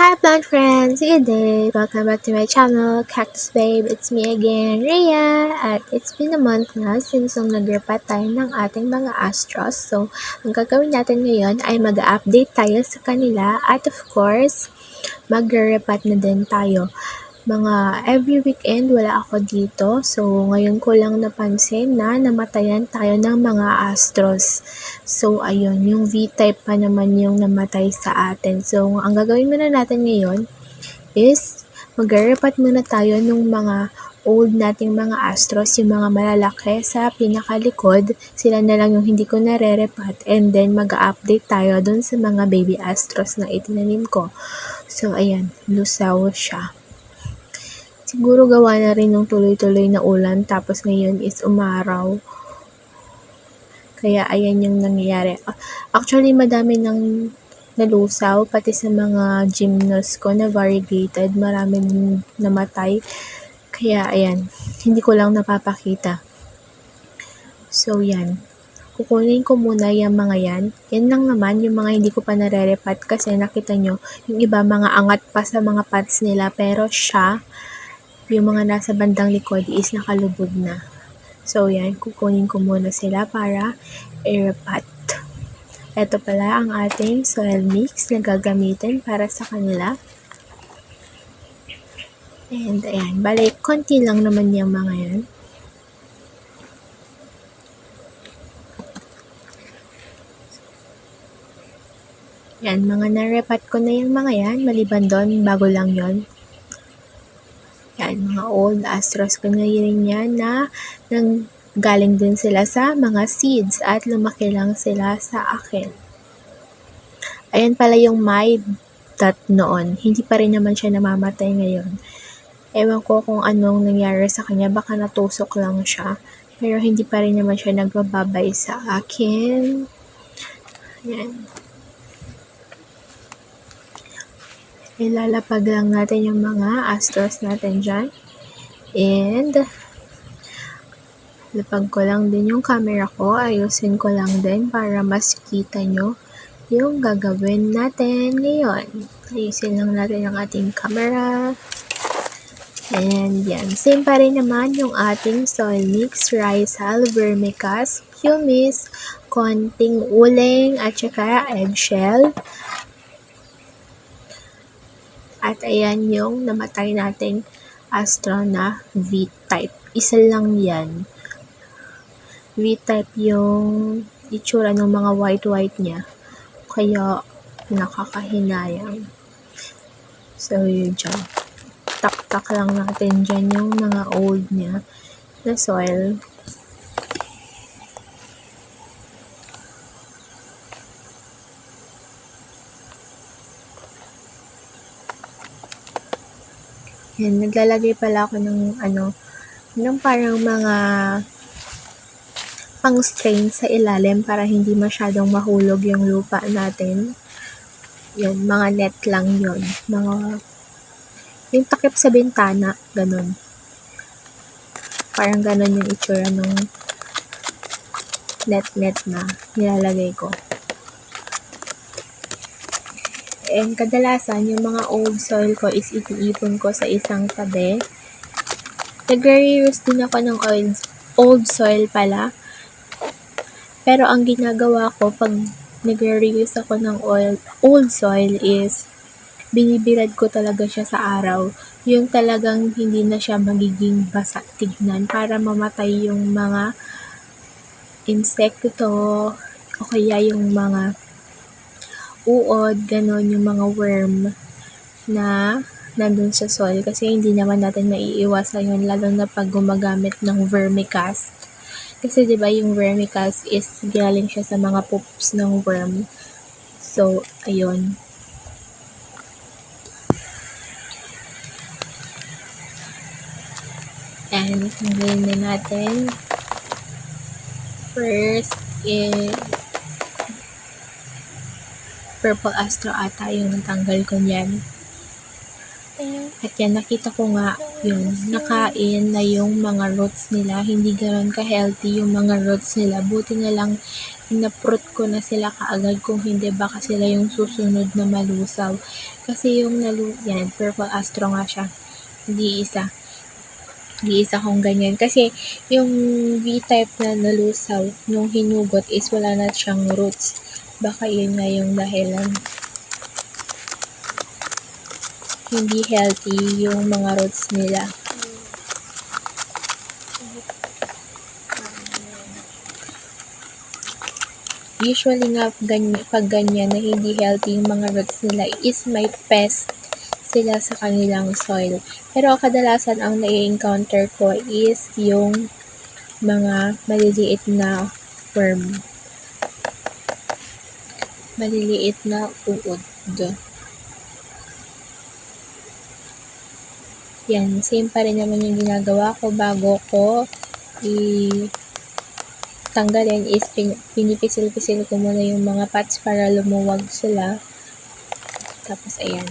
Hi plant friends! Good day! Welcome back to my channel, Cactus Babe. It's me again, Rhea! At it's been a month na since nung nag-repat tayo ng ating mga astros. So, ang gagawin natin ngayon ay mag-update tayo sa kanila at of course, mag-repat na din tayo. Mga every weekend wala ako dito. So, ngayon ko lang napansin na namatayan tayo ng mga astros. So, ayun, yung V-type pa naman yung namatay sa atin. So, ang gagawin muna natin ngayon is mag-repat muna tayo ng mga old nating mga astros, yung mga malalaki sa pinakalikod. Sila na lang yung hindi ko nare-repat and then mag-update tayo dun sa mga baby astros na itinanim ko. So, ayan, lusaw siya. Siguro gawa na rin ng tuloy-tuloy na ulan tapos ngayon is umaraw. Kaya ayan yung nangyayari. Actually, madami nang nalusaw, pati sa mga gymnos ko na variegated, marami nang namatay. Kaya ayan, hindi ko lang napapakita. So yan, kukunin ko muna yung mga yan. Yan lang naman yung mga hindi ko pa nare-repat kasi nakita nyo, yung iba mga angat pa sa mga pads nila pero siya, yung mga nasa bandang likod is nakalubog na. So yan, kukunin ko muna sila para i-repat. Ito pala ang ating soil mix na gagamitin para sa kanila. And ayan, balik, konti lang naman yung mga yan. Yan, mga narepat ko na yung mga yan. Maliban doon, bago lang yon Yan, mga old astros ko na rin yan na nang galing din sila sa mga seeds at lumaki lang sila sa akin. Ayan pala yung my dot noon. Hindi pa rin naman siya namamatay ngayon. Ewan ko kung anong nangyari sa kanya. Baka natusok lang siya. Pero hindi pa rin naman siya nagbababay sa akin. Ayan. Ilalapag lang natin yung mga astros natin dyan. And, lapag ko lang din yung camera ko. Ayusin ko lang din para mas kita nyo yung gagawin natin ngayon. Ayusin lang natin ang ating camera. And yan, same pa rin naman yung ating soil mix, rice vermicast, humus, konting uling, at saka eggshell. At ayan yung namatay nating Astro na V-type. Isa lang yan. V-type yung itsura ng mga white-white niya. Kaya nakakahinayang. So, yun dyan. Tak-tak lang natin dyan yung mga old niya na soil. Yan, naglalagay pala ako ng ano, ng parang mga pang strain sa ilalim para hindi masyadong mahulog yung lupa natin. Yun, mga net lang yon Mga, yung takip sa bintana, ganun. Parang ganun yung itsura ng net-net na nilalagay ko. And kadalasan, yung mga old soil ko is itiipon ko sa isang tabi. Nagre-reuse din ako ng old, old soil pala. Pero ang ginagawa ko pag nagre-reuse ako ng oil, old soil is binibirad ko talaga siya sa araw. Yung talagang hindi na siya magiging basa tignan para mamatay yung mga insekto o kaya yung mga uod, ganon, yung mga worm na nandun sa soil kasi hindi naman natin maiiwasan yun lalo na pag gumagamit ng vermicast. Kasi 'di ba yung vermicast is galing siya sa mga poops ng worm. So, ayun. And tanggalin na natin. First is purple astro ata yung natanggal ko niyan. At yan, nakita ko nga yun, nakain na yung mga roots nila. Hindi ganoon ka-healthy yung mga roots nila. Buti na lang inaprot ko na sila kaagad kung hindi baka sila yung susunod na malusaw. Kasi yung nalu yan, purple astro nga siya. Hindi isa. Hindi isa kung ganyan. Kasi yung V-type na nalusaw, nung hinugot is wala na siyang roots. Baka yun nga yung dahilan. Hindi healthy yung mga roots nila. Usually nga pag ganyan na hindi healthy yung mga roots nila is may pest sila sa kanilang soil. Pero kadalasan ang nai-encounter ko is yung mga maliliit na worm. Maliliit na uod. Yan, same pa rin naman yung ginagawa ko bago ko i tanggalin is pin pinipisil-pisil ko muna yung mga parts para lumuwag sila. Tapos ayan.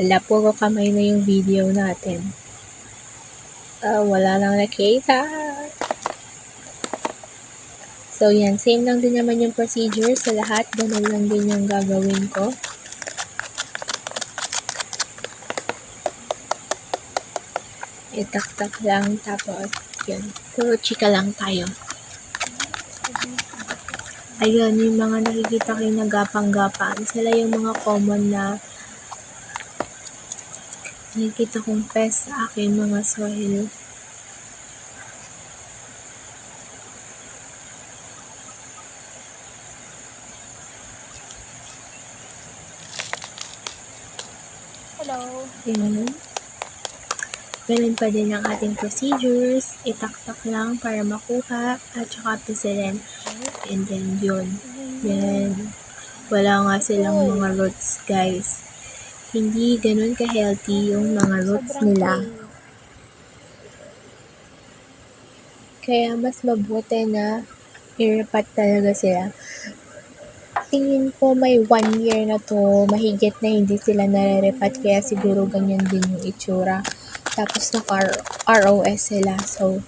Wala, puro kamay na yung video natin. Ah, wala lang nakita. So, yan. Same lang din naman yung procedure sa lahat. Ganun lang din yung gagawin ko. Itak-tak lang. Tapos, yun. Puro chika lang tayo. Ayun, yung mga nakikita kayo na gapang-gapang. Sila yung mga common na nakikita kong pest sa aking mga soil. Hello. Ganun. Ganun pa din ang ating procedures. Itaktak lang para makuha at saka pisilin. And then yun. Yan. Wala nga silang mga roots guys. Hindi ganun ka-healthy yung mga roots nila. Kaya mas mabuti na iripat talaga sila. Tingin ko may one year na to, mahigit na hindi sila nare-repat kaya siguro ganyan din yung itsura. Tapos naka-ROS sila, so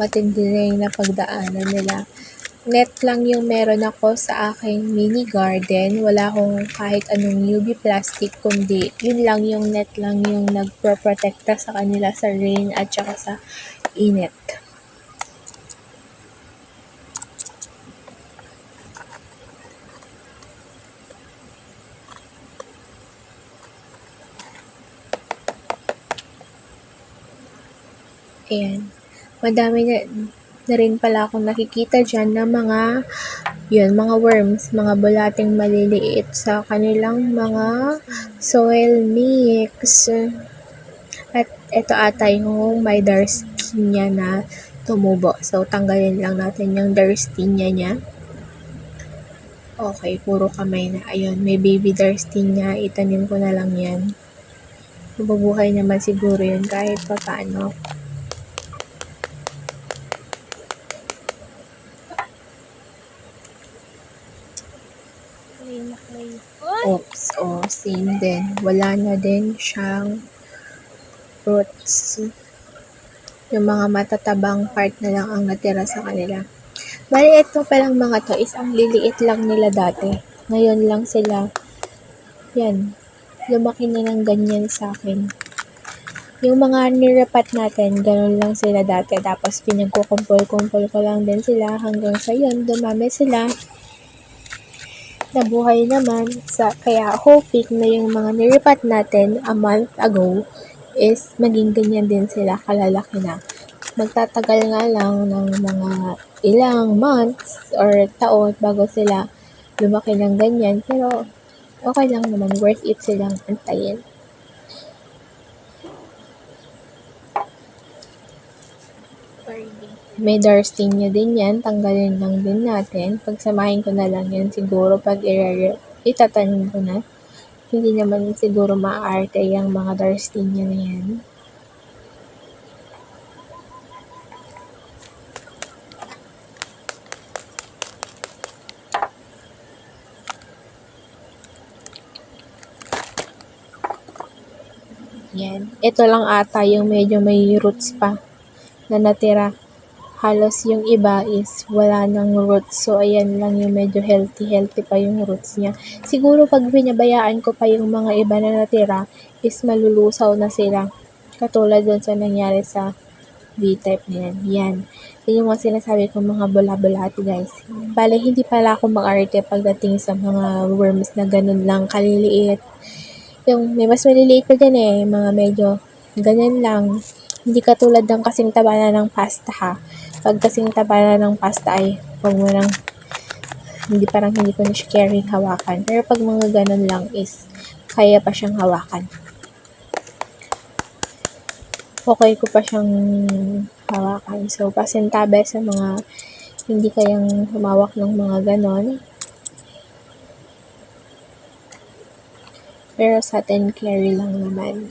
matindi na yung napagdaanan nila. Net lang yung meron ako sa aking mini garden. Wala akong kahit anong UV plastic, kundi yun lang yung net lang yung nagproprotekta sa kanila sa rain at saka sa init. Ayan. Madami na, na rin pala akong nakikita dyan na mga, yun, mga worms, mga bulating maliliit sa kanilang mga soil mix. At ito ata yung may Darstinia na tumubo. So, tanggalin lang natin yung Darstinia niya. Okay, puro kamay na. Ayun, may baby Darstinia. Itanim ko na lang yan. Mabubuhay naman siguro yun kahit pa paano. Oh, same din. Wala na din siyang roots. Yung mga matatabang part na lang ang natira sa kanila. Bali, ito palang mga to is ang liliit lang nila dati. Ngayon lang sila, yan, lumaki na ng ganyan sa akin. Yung mga nirepat natin, ganun lang sila dati. Tapos pinagkukumpul-kumpul ko lang din sila hanggang sa yun, dumami sila nabuhay naman sa kaya hoping na yung mga niripat natin a month ago is maging ganyan din sila kalalaki na. Magtatagal nga lang ng mga ilang months or taon bago sila lumaki ng ganyan pero okay lang naman worth it silang antayin. May Darsteenia din yan. Tanggalin lang din natin. Pagsamahin ko na lang yan siguro pag itatanim ko na. Hindi naman siguro maaarte yung mga Darsteenia na yan. Yan. Ito lang ata yung medyo may roots pa na natira. Halos yung iba is wala nang roots. So, ayan lang yung medyo healthy-healthy pa yung roots niya. Siguro pag binabayaan ko pa yung mga iba na natira, is malulusaw na sila. Katulad dun sa nangyari sa B-type na yan. Yan. Yan yung mga sinasabi ko mga bula-bulati guys. Bale, hindi pala ako mag-arte pagdating sa mga worms na ganun lang kaliliit. Yung may mas maliliit pa dyan eh, mga medyo ganyan lang. Hindi katulad ng kasing taba ng pasta ha. Pag kasing taba ng pasta ay huwag mo nang hindi parang hindi ko na siya caring hawakan. Pero pag mga ganun lang is kaya pa siyang hawakan. Okay ko pa siyang hawakan. So, pasintabe sa mga hindi kayang humawak ng mga ganon. Pero sa atin, carry lang naman.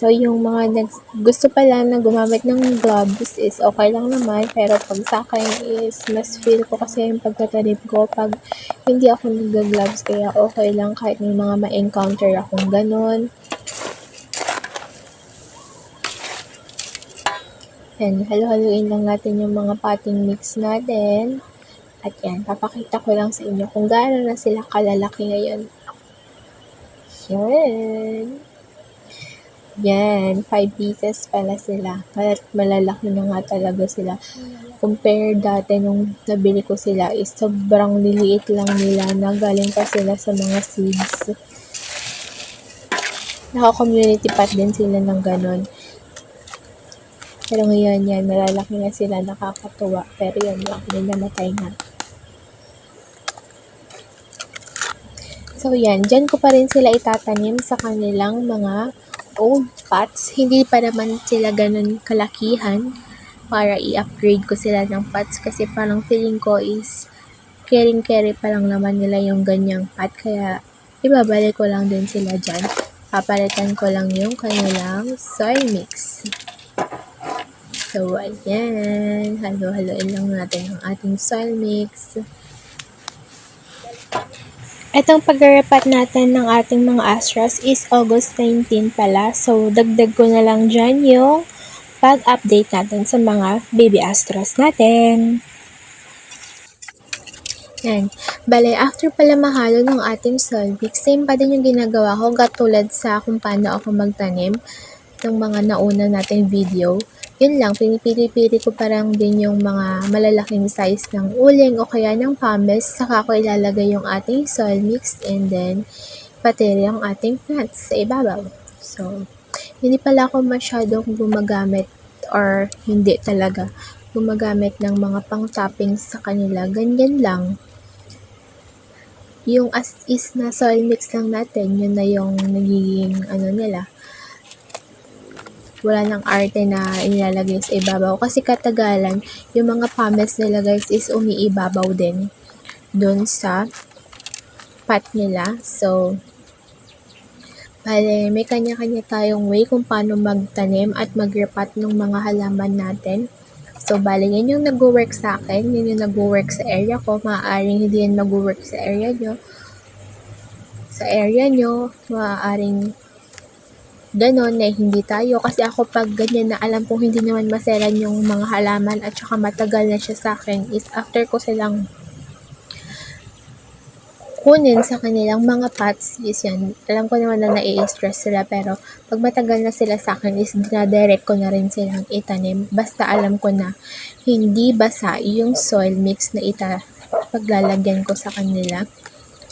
So, yung mga nag- gusto pa lang na gumamit ng gloves is okay lang naman. Pero pag sa akin is mas feel ko kasi yung pagtatanim ko pag hindi ako nag-gloves. Kaya okay lang kahit may mga ma-encounter akong ganun. Yan, halo-haloin lang natin yung mga potting mix natin. At yan, papakita ko lang sa inyo kung gaano na sila kalalaki ngayon. Yan. Yan, 5 pieces pala sila. Kalat malalaki na nga talaga sila. Compare dati nung nabili ko sila is sobrang liliit lang nila na galing pa sila sa mga seeds. Naka-community pot din sila ng ganon. Pero ngayon yan, malalaki na sila, nakakatuwa. Pero yan, yan, may namatay na. So yan, dyan ko pa rin sila itatanim sa kanilang mga old pots. Hindi pa naman sila ganun kalakihan para i-upgrade ko sila ng pots kasi parang feeling ko is caring-carry pa lang naman nila yung ganyang pot. Kaya ibabalik ko lang din sila dyan. Papalitan ko lang yung kanilang soil mix. So, ayan. Halo-haloin lang natin ang ating soil mix. Itong pag-repat natin ng ating mga astros is August 19 pala. So, dagdag ko na lang dyan yung pag-update natin sa mga baby astros natin. Yan. Bale, after pala mahalo ng ating soil mix, same pa din yung ginagawa ko katulad sa kung paano ako magtanim ng mga nauna nating video. Yun lang, pinipili-pili ko parang din yung mga malalaking size ng uling o kaya ng pumice. Saka ko ilalagay yung ating soil mix and then pati yung ating plants sa ibabaw. So, hindi pala ako masyadong gumagamit or hindi talaga gumagamit ng mga pang-toppings sa kanila. Ganyan lang. Yung as is na soil mix lang natin, yun na yung nagiging ano nila, wala nang arte na inilalagay sa ibabaw. Kasi katagalan, yung mga pumice nila guys is umiibabaw din dun sa pot nila. So, bale, may kanya-kanya tayong way kung paano magtanim at mag-repat ng mga halaman natin. So, bale, yan yung nag-work sa akin. Yan yung nag-work sa area ko. Maaaring hindi yan mag-work sa area nyo. Sa area nyo, maaaring ganon na hindi tayo. Kasi ako pag ganyan na alam kong hindi naman maselan yung mga halaman at saka matagal na siya sa akin is after ko silang kunin sa kanilang mga pots is yan. Alam ko naman na nai-stress sila pero pag matagal na sila sa akin is dinadirect ko na rin silang itanim. Basta alam ko na hindi basa yung soil mix na ita paglalagyan ko sa kanila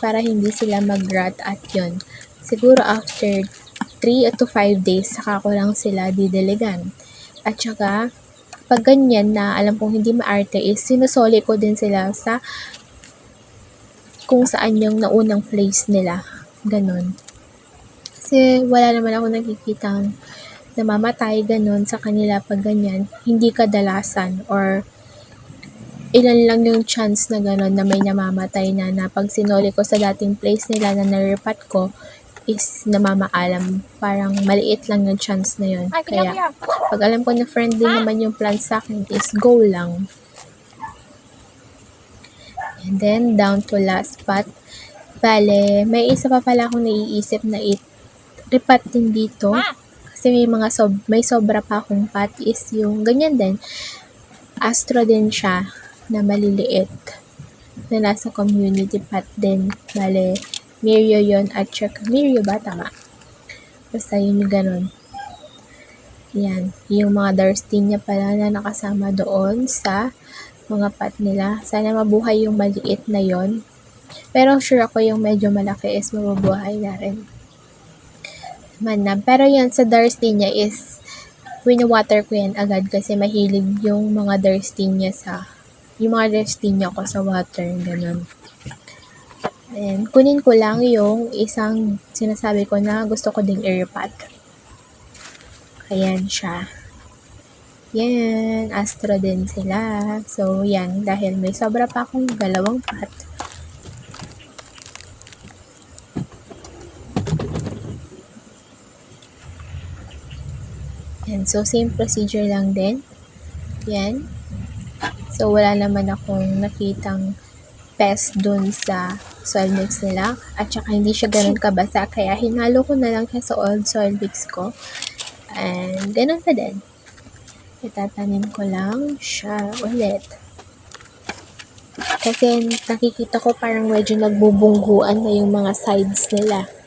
para hindi sila mag-rot at yun. Siguro after 3 to 5 days, saka ko lang sila didiligan. At saka, pag ganyan na alam kong hindi maarte is sinusoli ko din sila sa kung saan yung naunang place nila. Ganon. Kasi wala naman ako nakikita namamatay ganon sa kanila pag ganyan. Hindi kadalasan or ilan lang yung chance na gano'n na may namamatay na na pag sinoli ko sa dating place nila na naripat ko is namamaalam. Parang maliit lang yung chance na yun. Ay, Kaya pag alam ko na friendly naman yung plan sa akin is go lang. And then, down to last pot. Bale, may isa pa pala akong naiisip na i-repat din dito. Kasi may mga sob may sobra pa akong pot is yung ganyan din. Astro din siya na maliliit na nasa community pot din. Bale, Mirio yon at check. Mirio ba? Tama. Basta yun yung ganun. Yan. Yung mga Darstinia pala na nakasama doon sa mga pot nila. Sana mabuhay yung maliit na yon. Pero sure ako yung medyo malaki is mabubuhay na rin. Man na. Pero yan sa Darstinia is wini-water ko yan agad kasi mahilig yung mga Darstinia sa yung mga Darstinia ko sa water. Ganun. And kunin ko lang yung isang sinasabi ko na gusto ko ding i-repat. Ayan siya. Yan, astro din sila. So, yan, dahil may sobra pa akong dalawang pot. Yan, so same procedure lang din. Yan. So, wala naman akong nakitang pest dun sa soil mix nila. At saka hindi siya ganun kabasa. Kaya hinalo ko na lang siya sa old soil mix ko. And ganun pa din. Itatanim ko lang siya ulit. Kasi nakikita ko parang medyo nagbubungguan na yung mga sides nila.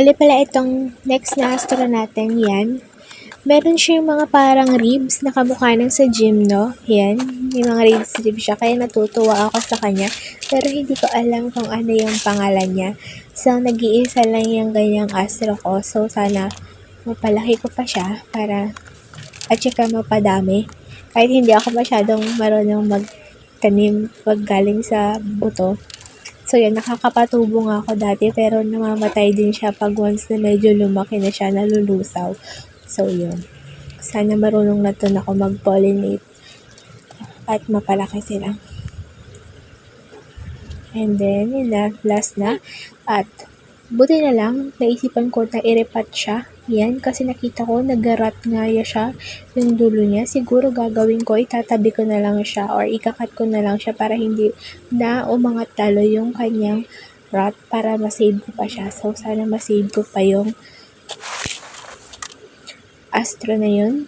Bali pala itong next na astro natin, yan. Meron siya yung mga parang ribs na kamukha ng sa gym, no? Yan, yung mga ribs ribs siya. Kaya natutuwa ako sa kanya. Pero hindi ko alam kung ano yung pangalan niya. So, nag-iisa lang yung ganyang astro ko. So, sana mapalaki ko pa siya para at saka mapadami. Kahit hindi ako masyadong marunong magtanim pag galing sa buto. So, yan, nakakapatubo nga ako dati, pero namamatay din siya pag once na medyo lumaki na siya, nalulusaw. So, yun. Sana marunong na to na ako mag-pollinate at mapalaki sila. And then, yun na, last na. At, buti na lang, naisipan ko na i-repat siya. Yan, kasi nakita ko, nagarat nga ya siya yung dulo niya. Siguro gagawin ko, itatabi ko na lang siya or ikakat ko na lang siya para hindi na umangat talo yung kanyang rat para masave ko pa siya. So, sana masave ko pa yung astro na yun.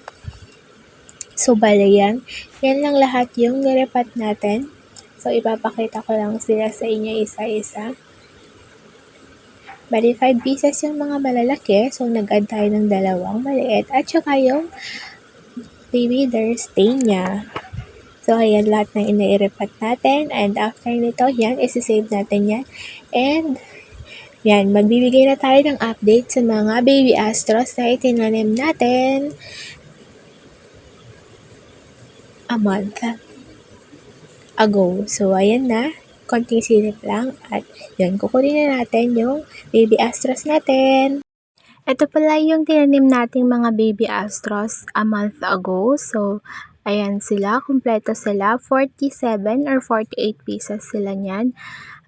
So, bale yan. Yan lang lahat yung nirepat natin. So, ipapakita ko lang sila sa inyo isa-isa. Bali, 5 pieces yung mga malalaki. So, nag-add tayo ng dalawang maliit. At saka yung baby Darstania. So, ayan lahat ng ina-repat natin. And after nito, yan, isi-save natin yan. And, yan, magbibigay na tayo ng update sa mga baby astros na itinanim natin a month ago. So, ayan na. Konting silip lang. At yun, kukunin na natin yung baby astros natin. Ito pala yung tinanim nating mga baby astros a month ago. So, ayan sila. Kompleto sila. 47 or 48 pieces sila niyan.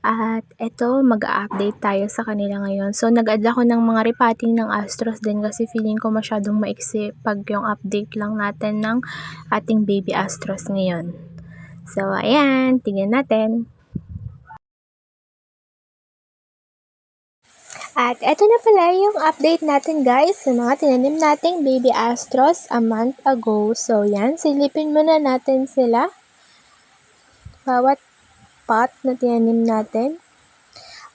At ito, mag-update tayo sa kanila ngayon. So, nag-add ako ng mga repotting ng Astros din kasi feeling ko masyadong maiksi pag yung update lang natin ng ating baby Astros ngayon. So, ayan, tingnan natin. At eto na pala yung update natin guys sa mga tinanim nating baby Astros a month ago. So, yan, silipin muna natin sila. Bawat pot na tinanim natin.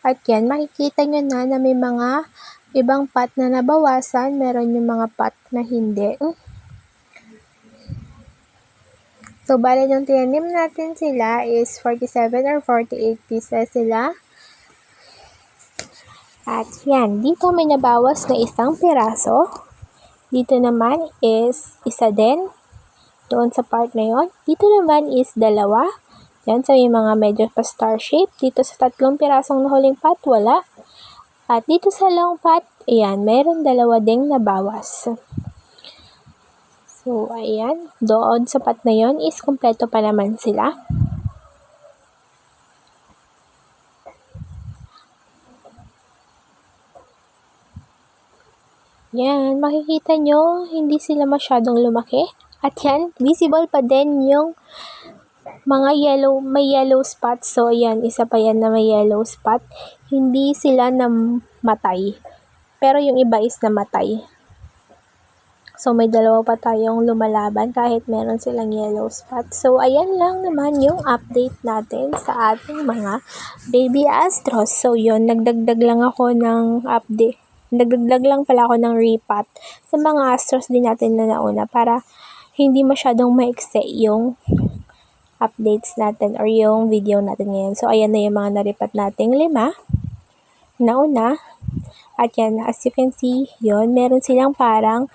At yan, makikita nyo na na may mga ibang pot na nabawasan. Meron yung mga pot na hindi. So, bali nung tinanim natin sila is 47 or 48 pieces sila. At yan, dito may nabawas na isang piraso. Dito naman is isa din. Doon sa part na yon. Dito naman is dalawa. Yan, so yung mga medyo pa star shape. Dito sa tatlong pirasong nahuling pot, wala. At dito sa long pot, ayan, meron dalawa ding nabawas. So, So, ayan. Doon sa part na yon is kompleto pa naman sila. Yan, makikita nyo, hindi sila masyadong lumaki. At yan, visible pa din yung mga yellow, may yellow spot. So, ayan, isa pa yan na may yellow spot. Hindi sila namatay. Pero yung iba is namatay. So, may dalawa pa tayong lumalaban kahit meron silang yellow spot. So, ayan lang naman yung update natin sa ating mga baby astros. So, yun, nagdagdag lang ako ng update. Nagdagdag lang pala ako ng repat sa mga astros din natin na nauna para hindi masyadong maikse yung updates natin or yung video natin ngayon. So, ayan na yung mga naripat nating lima. Nauna. At yan, as you can see, yun, meron silang parang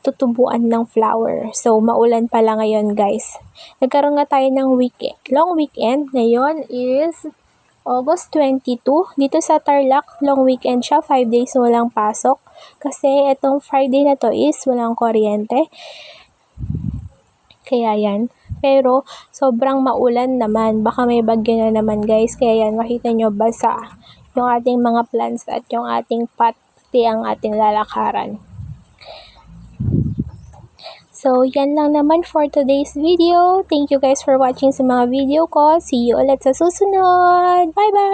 tutubuan ng flower. So, maulan pala ngayon, guys. Nagkaroon nga tayo ng weekend. Long weekend. Ngayon is August 22. Dito sa Tarlac, long weekend siya. 5 days walang pasok. Kasi itong Friday na to is walang kuryente. Kaya yan. Pero, sobrang maulan naman. Baka may bagyo na naman, guys. Kaya yan, makita nyo basa yung ating mga plants at yung ating pati ang ating lalakaran. So, yan lang naman for today's video. Thank you guys for watching sa mga video ko. See you ulit sa susunod. Bye-bye!